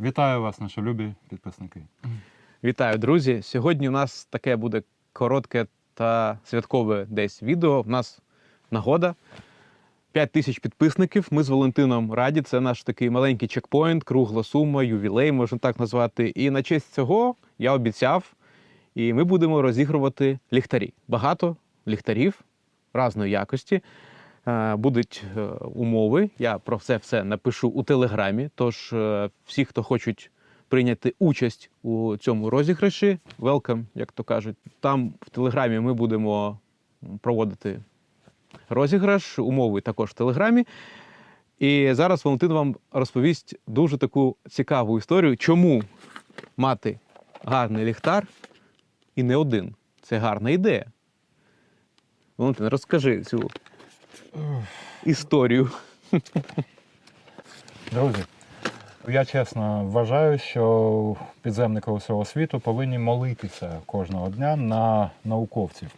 Вітаю вас, наші любі підписники. Вітаю, друзі! Сьогодні у нас таке буде коротке та святкове десь відео. У нас нагода. 5 тисяч підписників. Ми з Валентином раді. Це наш такий маленький чекпоінт, кругла сума, ювілей, можна так назвати. І на честь цього я обіцяв, і ми будемо розігрувати ліхтарі. Багато ліхтарів різної якості. Е, Будуть е, умови. Я про це все напишу у телеграмі. Тож е, всі, хто хочуть прийняти участь у цьому розіграші, welcome, як то кажуть. Там в телеграмі ми будемо проводити розіграш, умови також в телеграмі. І зараз Валентин вам розповість дуже таку цікаву історію, чому мати гарний ліхтар і не один. Це гарна ідея. Валентин, розкажи цю історію. Друзі, я чесно вважаю, що підземники усього світу повинні молитися кожного дня на науковців,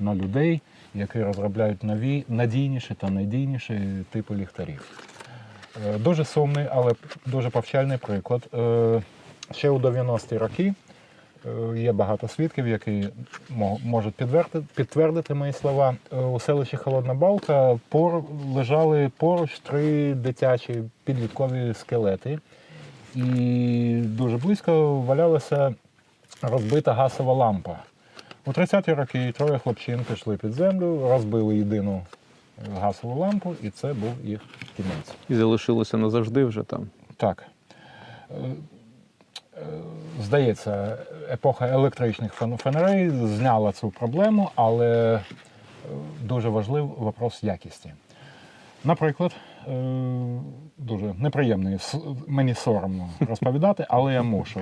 на людей, які розробляють нові, надійніші та найдійніші типи ліхтарів. Е, Дуже сумний, але дуже повчальний приклад. Е, Ще у 90-ті роки є багато свідків, які можуть підтвердити, мої слова. Е, У селищі Холодна Балка пор, лежали поруч три дитячі підліткові скелети, і дуже близько валялася розбита газова лампа. У 30-ті роки троє хлопчин пішли під землю, розбили єдину газову лампу, і це був їх кінець. І залишилося назавжди вже там. Так. Е, е, Здається, епоха електричних фен- фонарей зняла цю проблему, але е, дуже важливий вопрос якісті. Наприклад, е, дуже неприємний, мені соромно розповідати, але я мушу.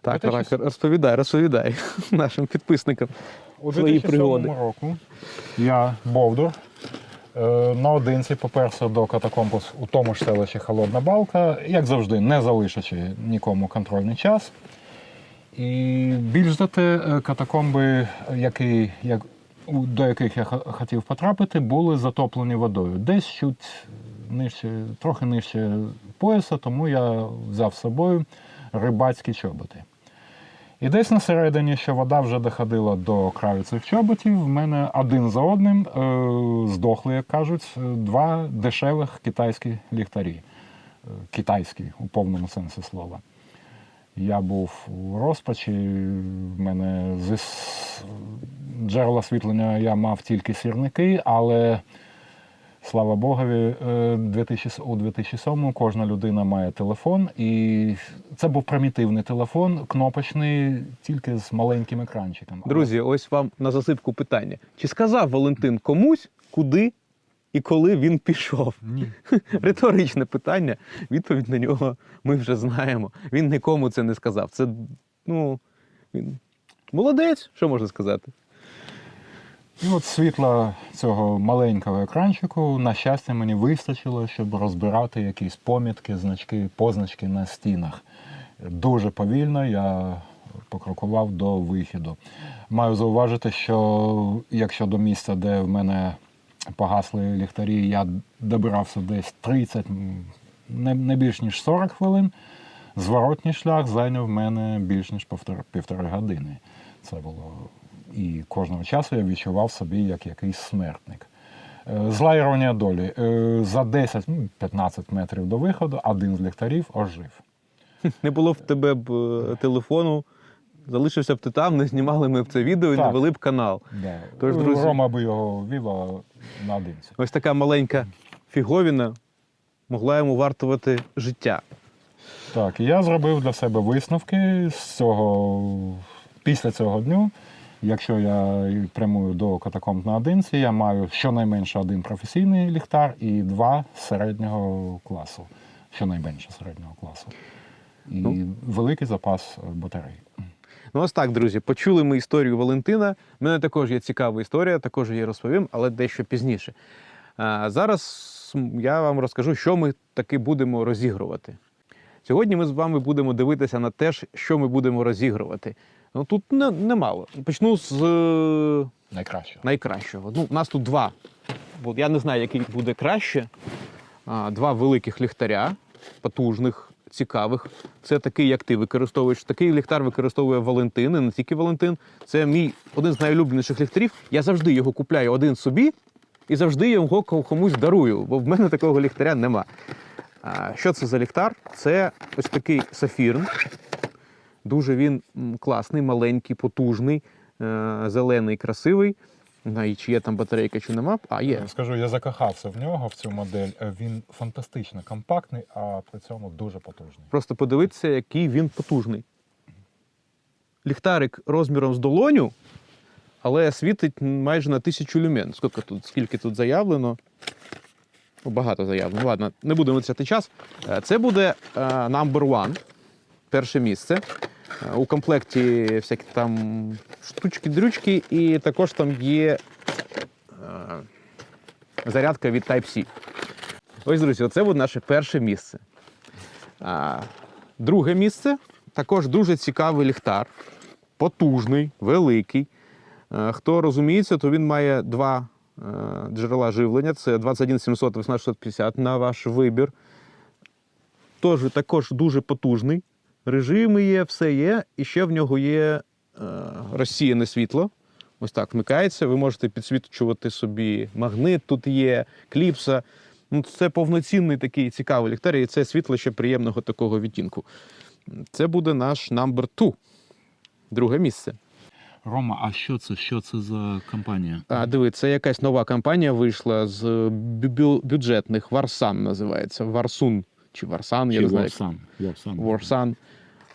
Так, так, розповідай, розповідай нашим підписникам. У Свої 2007 пригоди. року я, Бовдур, е, наодинці поперся до катакомб у тому ж селищі Холодна Балка, як завжди, не залишачи нікому контрольний час. І більш за те, е, катакомби, які, як, до яких я хотів потрапити, були затоплені водою. Десь чуть нижче, трохи нижче пояса, тому я взяв з собою рибацькі чоботи. І десь на середині, що вода вже доходила до краю цих чоботів, в мене один за одним е, здохли, як кажуть, е, два дешевих китайські ліхтарі. Китайські у повному сенсі слова. Я був у розпачі, в мене с- джерела освітлення я мав тільки сірники, але слава Богові, е, 2000 у 2007 кожна людина має телефон, і це був примітивний телефон, кнопочний, тільки з маленьким екранчиком. Друзі, ось вам на засипку питання. Чи сказав Валентин комусь, куди і коли він пішов? Ні. Риторичне питання. Відповідь на нього ми вже знаємо. Він нікому це не сказав. Це ну він молодець, що можна сказати. І от світла цього маленького екранчику, на щастя, мені вистачило, щоб розбирати якісь помітки, значки, позначки на стінах. Дуже повільно я покрокував до вихіду. Маю зауважити, що якщо до місця, де в мене погасли ліхтарі, я добирався десь 30, не, не більш ніж 40 хвилин, зворотній шлях зайняв в мене більш ніж півтори, півтори години. Це було. І кожного часу я відчував собі як якийсь смертник. Е, Зла іронія долі. Е, За 10-15 метрів до виходу один з ліхтарів ожив. Не було в тебе б е, телефону, залишився б ти там, не знімали ми б це відео і не вели б канал. Да. Тож, друзі- Рома би його вів а наодинці. Ось така маленька фіговіна могла йому вартувати життя. Так, і я зробив для себе висновки з цього після цього дню. Якщо я прямую до катакомб наодинці, я маю щонайменше один професійний ліхтар і два середнього класу, щонайменше середнього класу. І Ну. великий запас батарей. Ну, ось так, друзі, почули ми історію Валентина. У мене також є цікава історія, також її розповім, але дещо пізніше. А, зараз я вам розкажу, що ми таки будемо розігрувати. Сьогодні ми з вами будемо дивитися на те, що ми будемо розігрувати. Ну тут не, немало. Почну з е, Найкраще. найкращого. Ну, у нас тут два. От я не знаю, який буде краще. А, два великих ліхтаря, потужних цікавих. Це такий, як ти використовуєш. Такий ліхтар використовує Валентин, і не тільки Валентин. Це мій один з найулюбленіших ліхтарів. Я завжди його купляю один собі і завжди його комусь дарую, бо в мене такого ліхтаря нема. А, що це за ліхтар? Це ось такий сафірн. Дуже він класний, маленький, потужний, е, зелений, красивий. Не знаю, чи є там батарейка, чи нема. А, є. Скажу, я закохався в нього, в цю модель. Е, Він фантастично компактний, а при цьому дуже потужний. Просто подивитися, який він потужний. Ліхтарик розміром з долоню, але світить майже на тисячу люмен. Скільки тут, скільки тут заявлено? О, Багато заявлено. Ладно, не будемо втрачати час. Е, Це буде е, number one, перше місце. У комплекті всякі там штучки-дрючки, і також там є е, зарядка від Type-C. Ось, друзі, оце буде наше перше місце. Друге місце також дуже цікавий ліхтар, потужний, великий. Е, Хто розуміється, то він має два е, джерела живлення: це 21 700 18650 на ваш вибір. Тож також дуже потужний. Режими є, все є. І ще в нього є е, розсіяне світло. Ось так вмикається. Ви можете підсвічувати собі магнит, тут є кліпса. Ну, це повноцінний такий цікавий ліхтар, і це світло ще приємного такого відтінку. Це буде наш number two. Друге місце. Рома, а що це? Що це за компанія? А диви, це якась нова компанія вийшла з бю- бю- бюджетних. Варсан називається. Варсун чи Варсан, я Чи не знаю. як Warsan? Warsan.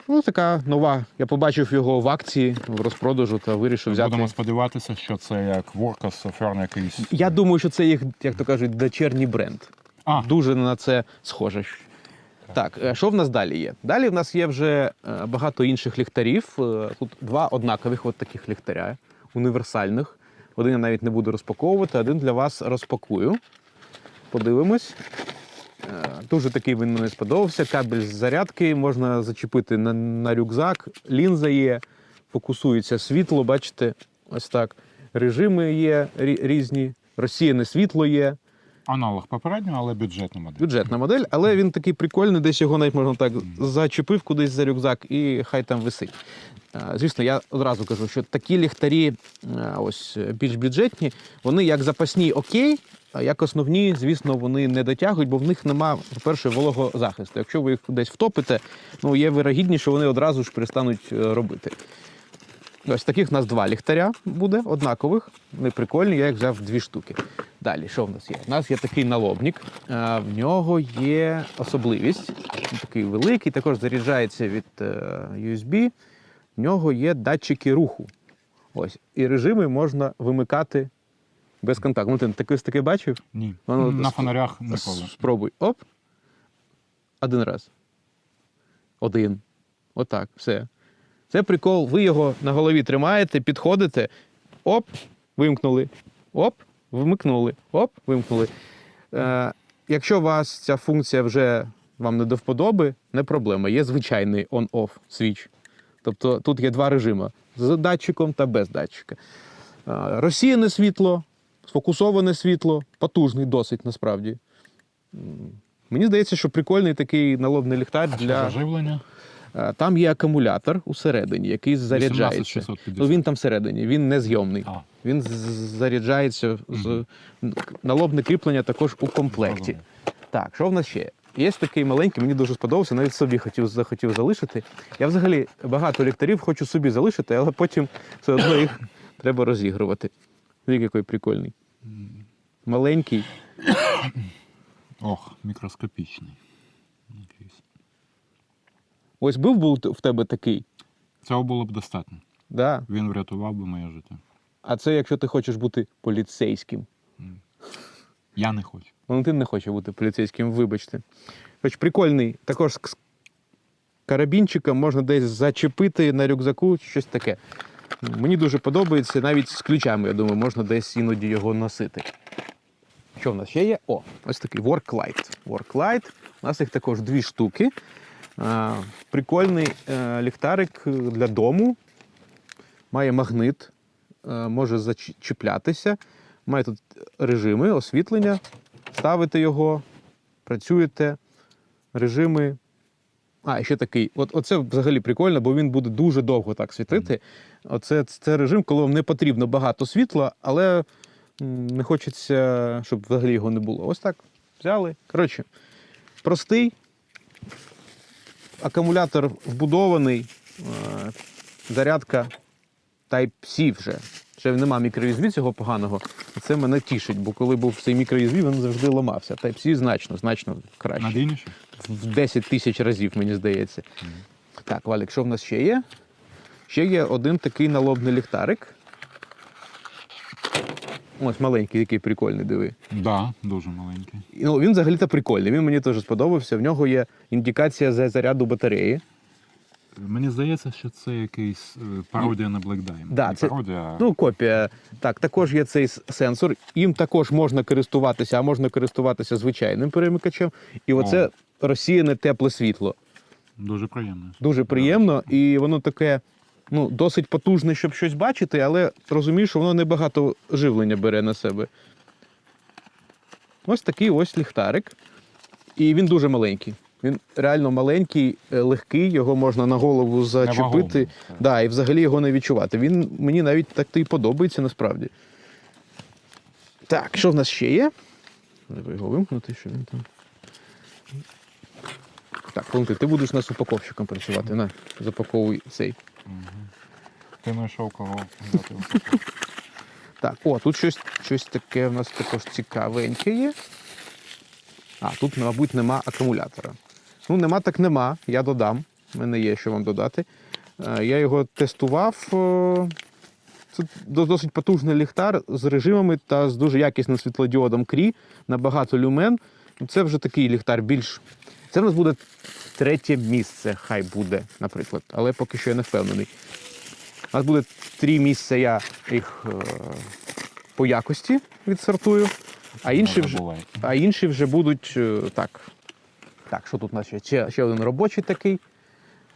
Ну, така нова. Я побачив його в акції в розпродажу та вирішив взяти. Будемо сподіватися, що це як Workers Fern якийсь. Я думаю, що це їх, як то кажуть, дочерній бренд. А, Дуже на це схоже. Так, е, що в нас далі є? Далі в нас є вже е, багато інших ліхтарів. Е, Тут два однакових от таких ліхтаря, універсальних. Один я навіть не буду розпаковувати, один для вас розпакую. Подивимось. Е, Дуже такий він мені сподобався. Кабель з зарядки можна зачепити на, на рюкзак. Лінза є, фокусується світло, бачите, ось так. Режими є рі- різні, розсіяне світло є. аналог попереднього, але бюджетна модель. Бюджетна модель, але він такий прикольний, десь його навіть можна так зачепив кудись за рюкзак і хай там висить. Е, Звісно, я одразу кажу, що такі ліхтарі, е, ось більш бюджетні, вони як запасні окей, як основні, звісно, вони не дотягують, бо в них нема, по-перше, вологозахисту. Якщо ви їх десь втопите, ну є вирогідність, що вони одразу ж перестануть е, робити. Ось таких у нас два ліхтаря буде, однакових. Вони прикольні, я їх взяв дві штуки. Далі, що в нас є? У нас є такий налобник. В нього є особливість. Він такий великий, також заряджається від е, USB. В нього є датчики руху. Ось. І режими можна вимикати без контакту. Ну, ти таке таке бачив? Ні. Воно На с- фонарях ніколи. Спробуй. Оп. Один раз. Один. Отак. Все. Це прикол. Ви його на голові тримаєте, підходите. Оп, вимкнули. Оп, вмикнули. Оп, вимкнули. Е, якщо вас ця функція вже вам не до вподоби, не проблема. Є звичайний on-off свіч. Тобто тут є два режими: з датчиком та без датчика. Е, розсіяне світло, сфокусоване світло, потужний досить насправді. Мені здається, що прикольний такий налобний ліхтар для. Заживлення. Е, Там є акумулятор усередині, який заряджається. Ну він там всередині, він не зйомний. А. Він з- заряджається з налобне кріплення також у комплекті. Так, що в нас ще? Є такий маленький, мені дуже сподобався, навіть собі хотів, захотів залишити. Я взагалі багато ліхтарів хочу собі залишити, але потім все одно їх треба розігрувати. Він який прикольний. Маленький. Ох, мікроскопічний. Якийсь. Ось був був в тебе такий. Цього було б достатньо. Да. Він врятував би моє життя. А це якщо ти хочеш бути поліцейським. Я не хочу. Валентин не хоче бути поліцейським, вибачте. Хоч прикольний, також з карабінчиком можна десь зачепити на рюкзаку, щось таке. Мені дуже подобається, навіть з ключами, я думаю, можна десь іноді його носити. Що в нас ще є? О, ось такий Worklight. Worklight. У нас їх також дві штуки. Прикольний е, ліхтарик для дому. Має магнит, е, може зачіплятися. Має тут режими освітлення. Ставите його, працюєте, режими А, ще такий. От, оце взагалі прикольно, бо він буде дуже довго так світити. Оце це режим, коли вам не потрібно багато світла, але не хочеться, щоб взагалі його не було. Ось так взяли. Коротше, простий. Акумулятор вбудований, е, зарядка Type-C вже. Ще нема мікро-USB цього поганого. Це мене тішить, бо коли був цей мікро-USB, він завжди ламався. Type-C значно, значно краще. Надійніше? В 10 тисяч разів, мені здається. Так, Валік, що в нас ще є? Ще є один такий налобний ліхтарик. Ось маленький, який прикольний, диви. Да, дуже маленький. Ну, він взагалі-то прикольний. Він мені теж сподобався. В нього є індикація за заряду батареї. Мені здається, що це якийсь е, пародія на Black Diamond. Да, це- пародія, Ну, копія. Так, також є цей сенсор. Їм також можна користуватися, а можна користуватися звичайним перемикачем. І оце розсіяне тепле світло. дуже приємно. Дуже приємно, і воно таке ну, досить потужне, щоб щось бачити, але розумієш, що воно небагато живлення бере на себе. Ось такий ось ліхтарик. І він дуже маленький. Він реально маленький, е, легкий, його можна на голову зачепити. Невагомий, так. Да, і взагалі його не відчувати. Він мені навіть так і подобається насправді. Так, що в нас ще є? Треба його вимкнути, що він там. Так, Валентин, ти будеш нас упаковщиком працювати. На, запаковуй цей. Ти знайшов кого взяти. Так, о, тут щось, щось таке в нас також цікавеньке є. А, тут, мабуть, нема акумулятора. Ну, нема, так нема. Я додам. У мене є що вам додати. Е, Я його тестував. е, Це досить потужний ліхтар з режимами та з дуже якісним світлодіодом Крі на багато люмен. Це вже такий ліхтар більш. Це в нас буде третє місце, хай буде, наприклад. Але поки що я не впевнений. У нас буде три місця, я їх е, по якості відсортую, а інші вже, а інші вже будуть е, так. Так, що тут у нас ще? Ще, ще один робочий такий.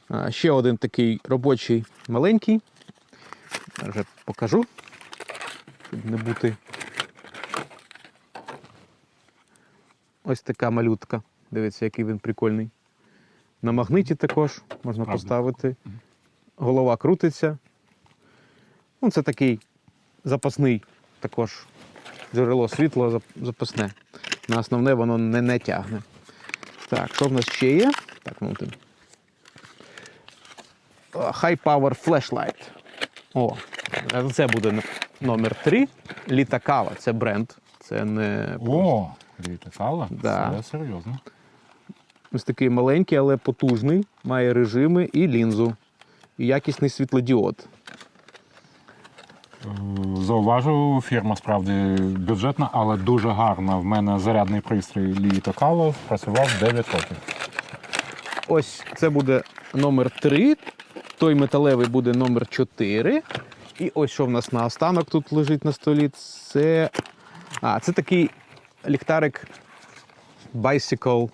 А, ще один такий робочий маленький. Я вже покажу, щоб не бути. Ось така малютка. Дивіться, який він прикольний. На магниті також можна Правда. поставити. Голова крутиться. Ну, це такий запасний також джерело світла запасне. На основне воно не, не тягне. Так, що в нас ще є? Так, ну ти. О, High Power Flashlight. О, це буде номер 3. Літакава. Це бренд. Це не О, Ріта Кала? Да. Це серйозно. Ось такий маленький, але потужний. Має режими і лінзу. І якісний світлодіод. Е, Зауважу, фірма справді бюджетна, але дуже гарна. В мене зарядний пристрій Літо Кало працював 9 років. Ось це буде номер 3, той металевий буде номер 4. І ось що в нас на останок тут лежить на столі. Це. А, це такий ліхтарик Bicycle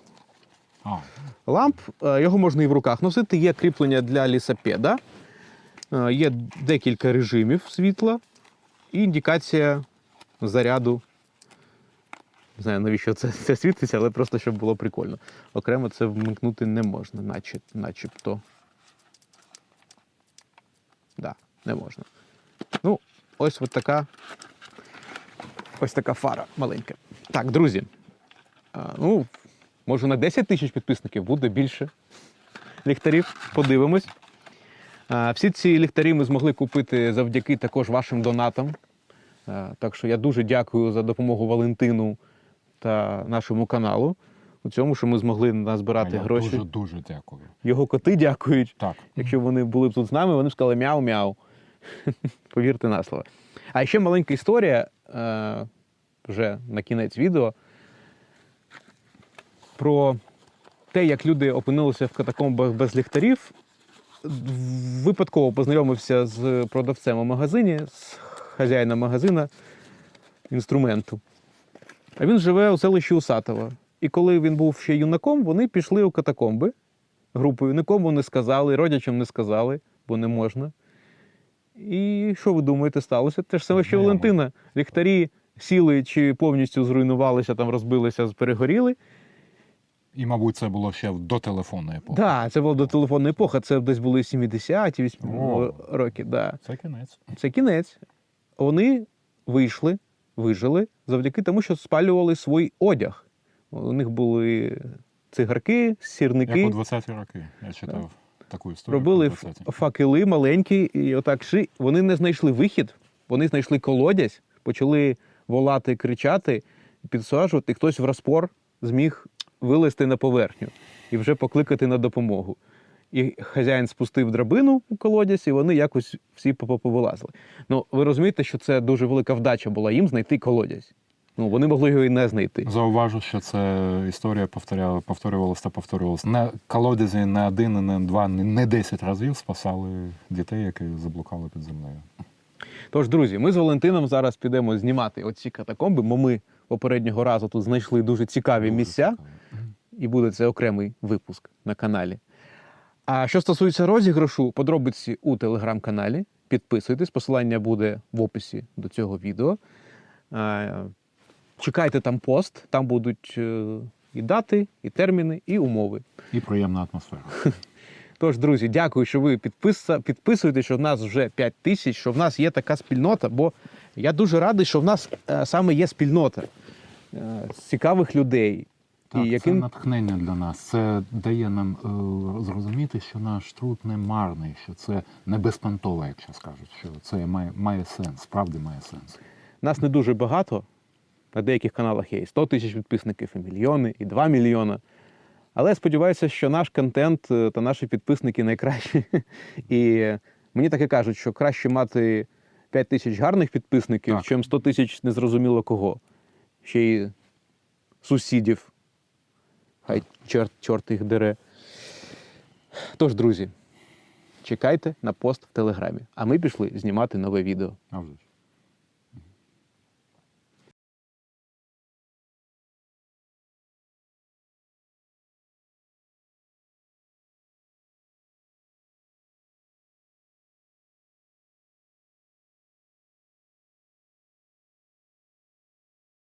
ламп. Е, Його можна і в руках носити. Є кріплення для лісопеда, Е, є декілька режимів світла і індикація заряду. Не знаю, навіщо це, це світиться, але просто щоб було прикольно. Окремо це вмикнути не можна, наче, начебто. Да, не можна. Ну, ось от така. Ось така фара маленька. Так, друзі. Ну, може на 10 тисяч підписників буде більше ліхтарів. Подивимось. Всі ці ліхтарі ми змогли купити завдяки також вашим донатам. Так що я дуже дякую за допомогу Валентину та нашому каналу у цьому, що ми змогли назбирати я гроші. Дуже дуже дякую. Його коти дякують. Так. Якщо вони були б тут з нами, вони б сказали мяу-мяу. Повірте на слово. А ще маленька історія е, вже на кінець відео про те, як люди опинилися в катакомбах без ліхтарів. Випадково познайомився з продавцем у магазині, з хазяїном магазина інструменту. А він живе у селищі Усатова. І коли він був ще юнаком, вони пішли у катакомби групою. Нікому не сказали, родичам не сказали, бо не можна. І що ви думаєте, сталося? Те ж саме, що Валентина. Ліхтарі сіли чи повністю зруйнувалися, там розбилися, перегоріли. І, мабуть, це було ще до телефонної епохи. Так, це було до телефонної епохи, це десь були 70-ті 80 роки. Да. Це кінець. Це кінець. Вони вийшли, вижили завдяки тому, що спалювали свій одяг. У них були цигарки, сірники. Як у 20-ті роки. Я читав таку історію. Робили про 20-ті. ф- факели маленькі, і отак ши. Вони не знайшли вихід, вони знайшли колодязь, почали волати, кричати, підсаджувати, і хтось в розпор зміг вилезти на поверхню і вже покликати на допомогу. І хазяїн спустив драбину у колодязь, і вони якось всі по- повилазили. Ну, ви розумієте, що це дуже велика вдача була їм знайти колодязь. Ну, вони могли його і не знайти. Зауважу, що це історія повторяла, повторювалася та повторювалася. Не колодязі не один, не два, не 10 разів спасали дітей, які заблукали під землею. Тож, друзі, ми з Валентином зараз підемо знімати оці катакомби, бо ми попереднього разу тут знайшли дуже цікаві Дуже місця. цікаво. І буде це окремий випуск на каналі. А що стосується розіграшу, подробиці у телеграм-каналі. Підписуйтесь, посилання буде в описі до цього відео. Чекайте там пост, там будуть е, і дати, і терміни, і умови. І приємна атмосфера. Тож, друзі, дякую, що ви підписуєтесь, що в нас вже 5 тисяч, що в нас є така спільнота, бо я дуже радий, що в нас е, саме є спільнота е, цікавих людей. Так, і яким Це натхнення для нас. Це дає нам е, зрозуміти, що наш труд не марний, що це не безпонтове, як зараз кажуть, що це має, має сенс, справді має сенс. Нас не дуже багато. На деяких каналах є і 100 тисяч підписників, і мільйони, і 2 мільйони. Але я сподіваюся, що наш контент е, та наші підписники найкращі. І мені таке кажуть, що краще мати 5 тисяч гарних підписників, Так. чим 100 тисяч незрозуміло кого. Ще й сусідів. Чорт, чорт їх дере. Тож, друзі, чекайте на пост в телеграмі. А ми пішли знімати нове відео. А вже.